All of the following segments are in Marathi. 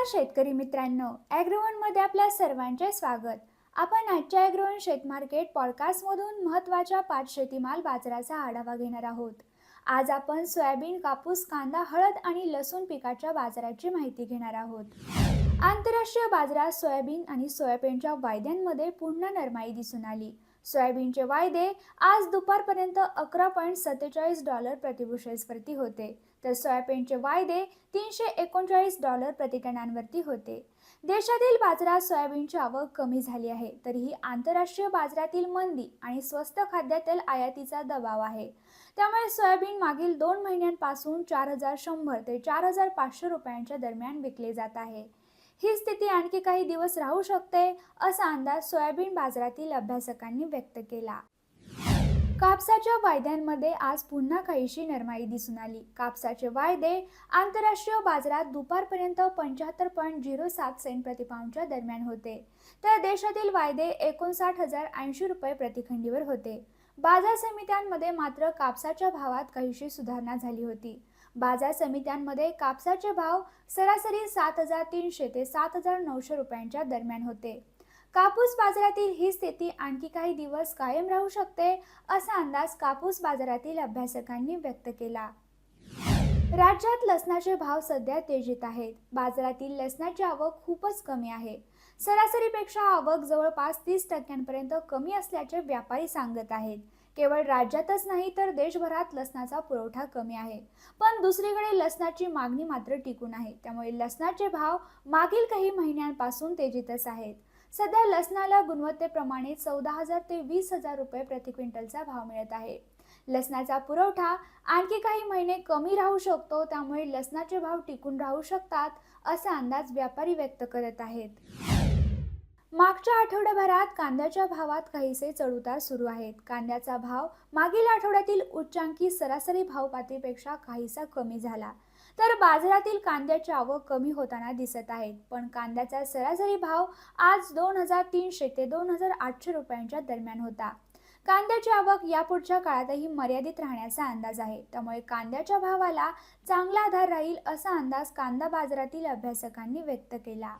नमस्कार शेतकरी मित्रांनो ॲग्रोवनमध्ये आपल्या सर्वांचे स्वागत. आपण आजच्या ॲग्रोवन शेत मार्केट पॉडकास्टमधून महत्त्वाच्या पाच शेतीमाल बाजाराचा आढावा घेणार आहोत. आज आपण सोयाबीन कापूस कांदा हळद आणि लसूण पिकाच्या बाजाराची माहिती घेणार आहोत. आंतरराष्ट्रीय बाजारात सोयाबीन आणि सोयाबीनच्या वायद्यांमध्ये पुन्हा नरमाई दिसून आली. सोयाबीनचे वायदे आज दुपारपर्यंत अकरा पॉईंट सत्तेचाळीस डॉलर प्रतिबुशेल्सवरती होते. तर सोयाबीनचे वायदे तीनशे एकोणचाळीस डॉलर प्रतिटनांवरती होते. देशातील बाजारात सोयाबीनची आवक कमी झाली आहे तरीही आंतरराष्ट्रीय बाजारातील मंदी आणि स्वस्त खाद्यतेल आयातीचा दबाव आहे. त्यामुळे सोयाबीन मागील दोन महिन्यांपासून चार हजार शंभर ते चार हजार पाचशे रुपयांच्या दरम्यान विकले जात आहे. ही स्थिती आणखी काही दिवस राहू शकते असा अंदाज सोयाबीन बाजारातील अभ्यासकांनी व्यक्त केला. कापसाच्या वायद्यांमध्ये आज पुन्हा काहीशी नरमाई दिसून आली. कापसाचे वायदे आंतरराष्ट्रीय बाजारात दुपारपर्यंत पंच्याहत्तर पॉईंट झिरो सात सेंट प्रतिपाऊंडच्या दरम्यान होते. तर देशातील वायदे एकोणसाठ हजार ऐंशी रुपये प्रतिखंडीवर होते. बाजार समित्यांमध्ये मात्र कापसाच्या भावात काहीशी सुधारणा झाली होती. बाजार समित्यांमध्ये कापसाचे भाव सरासरी सात हजार तीनशे ते सात हजार नऊशे रुपयांच्या दरम्यान होते. कापूस बाजारातील ही स्थिती आणखी काही दिवस कायम राहू शकते असा अंदाज कापूस बाजारातील अभ्यासकांनी व्यक्त केला. राज्यात लसणाचे भाव सध्या तेजीत आहेत. बाजारातील लसणाची आवक खूपच कमी आहे. सरासरीपेक्षा आवक जवळपास तीस टक्क्यांपर्यंत कमी असल्याचे व्यापारी सांगत आहेत. केवळ राज्यातच नाही तर देशभरात लसणाचा पुरवठा कमी आहे. पण दुसरीकडे लसणाची मागणी मात्र टिकून आहे. त्यामुळे लसणाचे भाव मागील काही महिन्यांपासून तेजीतच आहेत. सध्या लसणाला गुणवत्तेप्रमाणे चौदा हजार ते वीस हजार रुपये प्रति क्विंटलचा भाव मिळत आहे. लसणाचा पुरवठा आणखी काही महिने कमी राहू शकतो त्यामुळे लसणाचे भाव टिकून राहू शकतात असा अंदाज व्यापारी व्यक्त करत आहेत. मागच्या आठवड्याभरात कांद्याच्या भावात काहीसे चढउतार सुरू आहेत. कांद्याचा भाव मागील आठवड्यातील उच्चांकी सरासरी भाव पातळीपेक्षा काहीसा कमी झाला. तर बाजारातील कांद्याची आवक कमी होताना दिसत आहेत. पण कांद्याचा सरासरी भाव आज दोन हजार तीनशे ते दोन हजार आठशे रुपयांच्या दरम्यान होता. कांद्याची आवक यापुढच्या काळातही मर्यादित राहण्याचा अंदाज आहे. त्यामुळे कांद्याच्या भावाला चांगला आधार राहील असा अंदाज कांदा बाजारातील अभ्यासकांनी व्यक्त केला.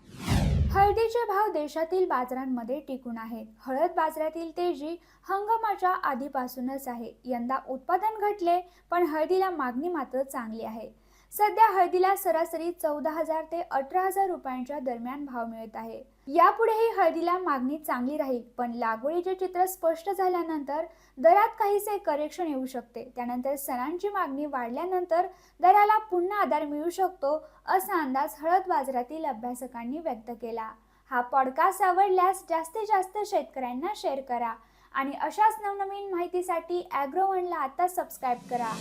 हळदीचे भाव देशातील बाजारांमध्ये टिकून आहेत. हळद बाजारातील तेजी हंगामाच्या आधीपासूनच आहे. यंदा उत्पादन घटले पण हळदीला मागणी मात्र चांगली आहे. सध्या हळदीला सरासरी चौदा हजार ते अठरा हजार रुपयांच्या दरम्यान भाव मिळत आहे. यापुढेही हळदीला मागणी चांगली राहील पण लागवडीचे चित्र स्पष्ट झाल्यानंतर दरात काहीसे करेक्शन येऊ शकते. त्यानंतर सणांची मागणी वाढल्यानंतर दराला पुन्हा आधार मिळू शकतो असा अंदाज हळद बाजारातील अभ्यासकांनी व्यक्त केला. हा पॉडकास्ट आवडल्यास जास्तीत जास्त शेतकऱ्यांना शेअर करा आणि अशाच नवनवीन माहितीसाठी ॲग्रोवनला आता सबस्क्राईब करा.